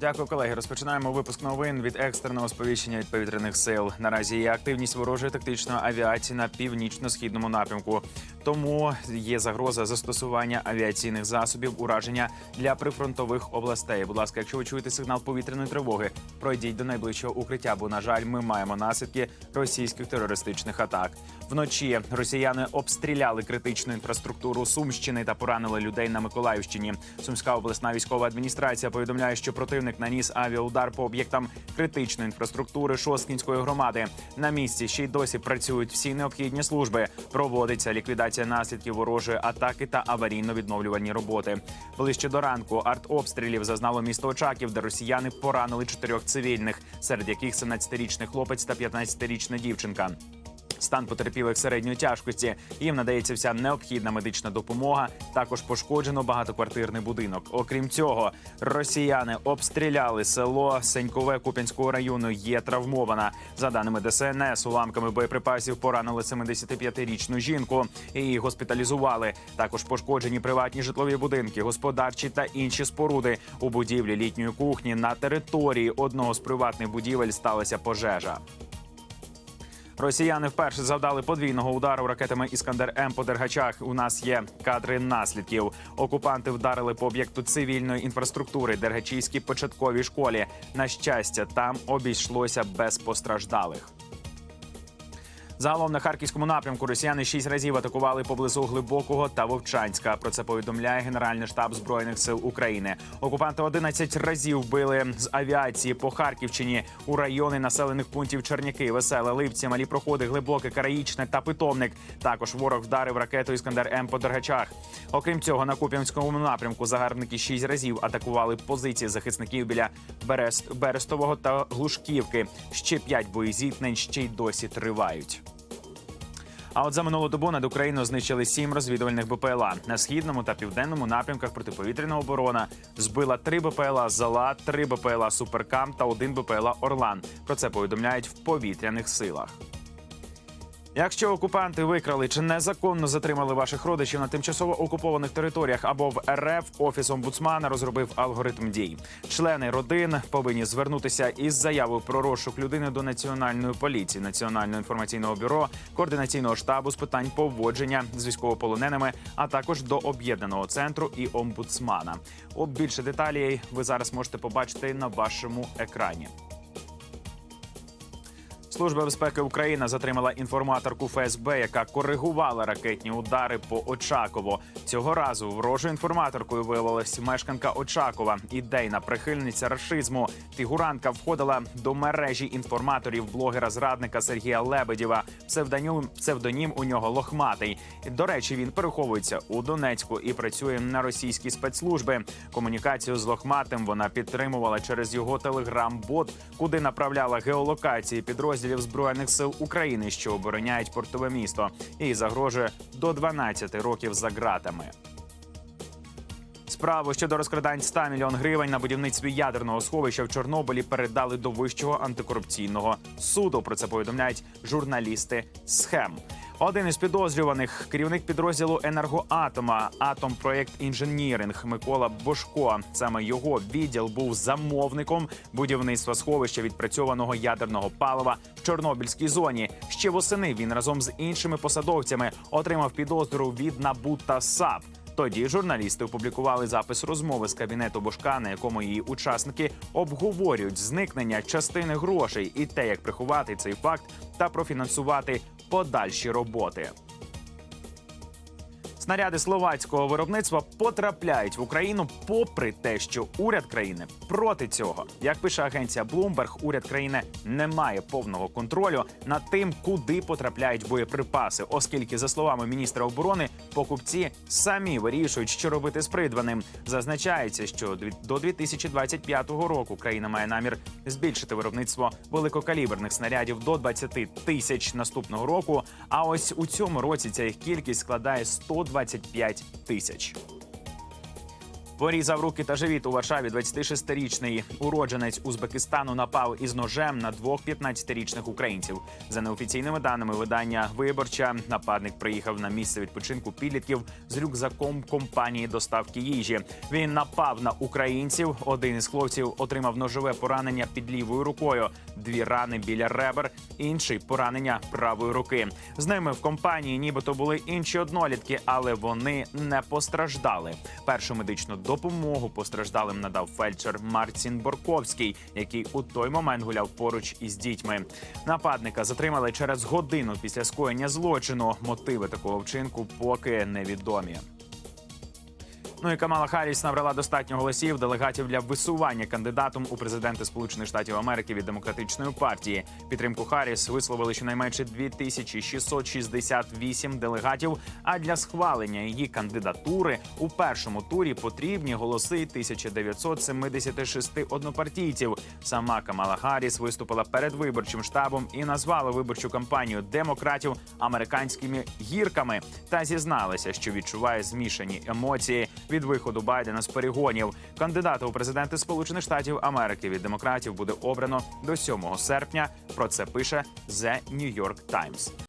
Дякую, колеги. Розпочинаємо випуск новин від екстреного сповіщення від повітряних сил. Наразі є активність ворожої тактичної авіації на північно-східному напрямку. Тому є загроза застосування авіаційних засобів ураження для прифронтових областей. Будь ласка, якщо ви чуєте сигнал повітряної тривоги, пройдіть до найближчого укриття, бо на жаль, ми маємо наслідки російських терористичних атак. Вночі росіяни обстріляли критичну інфраструктуру Сумщини та поранили людей на Миколаївщині. Сумська обласна військова адміністрація повідомляє, що противник наніс авіаудар по об'єктам критичної інфраструктури Шосткінської громади. На місці ще й досі працюють всі необхідні служби. Проводиться ліквідація наслідків ворожої атаки та аварійно-відновлювальні роботи. Ближче до ранку артобстрілів зазнало місто Очаків, де росіяни поранили чотирьох цивільних, серед яких 17-річний хлопець та 15-річна дівчинка. Стан потерпілих середньої тяжкості. Їм надається вся необхідна медична допомога. Також пошкоджено багатоквартирний будинок. Окрім цього, росіяни обстріляли село Сенькове Куп'янського району. Є травмована. За даними ДСНС, уламками боєприпасів поранили 75-річну жінку. Її госпіталізували. Також пошкоджені приватні житлові будинки, господарчі та інші споруди. У будівлі літньої кухні на території одного з приватних будівель сталася пожежа. Росіяни вперше завдали подвійного удару ракетами Іскандер М по Дергачах. У нас є кадри наслідків. Окупанти вдарили по об'єкту цивільної інфраструктури Дергачівській початковій школі. На щастя, там обійшлося без постраждалих. Загалом на харківському напрямку росіяни шість разів атакували поблизу глибокого та Вовчанська. Про це повідомляє Генеральний штаб збройних сил України. Окупанти 11 разів били з авіації по Харківщині у райони населених пунктів Черняки, Веселе, Липці, Малі Проходи, Глибоке, Караїчне та Питомник. Також ворог вдарив ракету Іскандер М по Дергачах. Окрім цього, на Куп'янському напрямку загарбники шість разів атакували позиції захисників біля Берест Берестового та Глушківки. Ще п'ять боєзіткнень ще й досі тривають. А от за минулу добу над Україною знищили сім розвідувальних БПЛА на східному та південному напрямках протиповітряна оборона збила три БПЛА Зала, три БПЛА Суперкам та один БПЛА Орлан. Про це повідомляють в повітряних силах. Якщо окупанти викрали чи незаконно затримали ваших родичів на тимчасово окупованих територіях або в РФ, офіс омбудсмана розробив алгоритм дій. Члени родин повинні звернутися із заявою про розшук людини до національної поліції, національного інформаційного бюро, координаційного штабу з питань поводження з військовополоненими, а також до об'єднаного центру і омбудсмана. Об більше деталей ви зараз можете побачити на вашому екрані. Служба безпеки України затримала інформаторку ФСБ, яка коригувала ракетні удари по Очаково. Цього разу ворожою інформаторкою виявилась мешканка Очакова, ідейна прихильниця рашизму. Фігурантка входила до мережі інформаторів блогера зрадника Сергія Лебедєва. Псевдонім, псевдонім у нього лохматий. До речі, він переховується у Донецьку і працює на російській спецслужби. Комунікацію з лохматим вона підтримувала через його телеграм-бот, куди направляла геолокації підрозділів збройних сил України, що обороняють портове місто, і загрожує до 12 років за ґратами. Справу щодо розкрадань 100 мільйон гривень на будівництві ядерного сховища в Чорнобилі передали до вищого антикорупційного суду. Про це повідомляють журналісти схем. Один із підозрюваних керівник підрозділу енергоатома Атомпроект інженіринг Микола Бошко. Саме його відділ був замовником будівництва сховища відпрацьованого ядерного палива в Чорнобильській зоні. Ще восени він разом з іншими посадовцями отримав підозру від НАБУ та САП. Тоді журналісти опублікували запис розмови з кабінету Бошка, на якому її учасники обговорюють зникнення частини грошей і те, як приховати цей факт та профінансувати подальші роботи. Снаряди словацького виробництва потрапляють в Україну, попри те, що уряд країни проти цього. Як пише агенція Bloomberg, уряд країни не має повного контролю над тим, куди потрапляють боєприпаси, оскільки, за словами міністра оборони, покупці самі вирішують, що робити з придбаним. Зазначається, що до 2025 року країна має намір збільшити виробництво великокаліберних снарядів до 20 тисяч наступного року. А ось у цьому році ця їх кількість складає 125 тисяч. Порізав руки та живіт у Варшаві 26-річний уродженець Узбекистану напав із ножем на двох 15-річних українців. За неофіційними даними видання Виборча, нападник приїхав на місце відпочинку підлітків з рюкзаком компанії доставки їжі. Він напав на українців. Один із хлопців отримав ножове поранення під лівою рукою, дві рани біля ребер, інший поранення правої руки. З ними в компанії, нібито були інші однолітки, але вони не постраждали. Першу медичну допомогу постраждалим надав фельдшер Марцін Борковський, який у той момент гуляв поруч із дітьми. Нападника затримали через годину після скоєння злочину. Мотиви такого вчинку поки невідомі. Ну і Камала Харріс набрала достатньо голосів делегатів для висування кандидатом у президенти Сполучених Штатів Америки від демократичної партії. Підтримку Харріс висловили щонайменше 2668 делегатів. А для схвалення її кандидатури у першому турі потрібні голоси 1976 однопартійців. Сама Камала Харріс виступила перед виборчим штабом і назвала виборчу кампанію демократів американськими гірками та зізналася, що відчуває змішані емоції від виходу Байдена з перегонів. Кандидата у президенти Сполучених Штатів Америки від демократів буде обрано до 7 серпня. Про це пише The New York Times.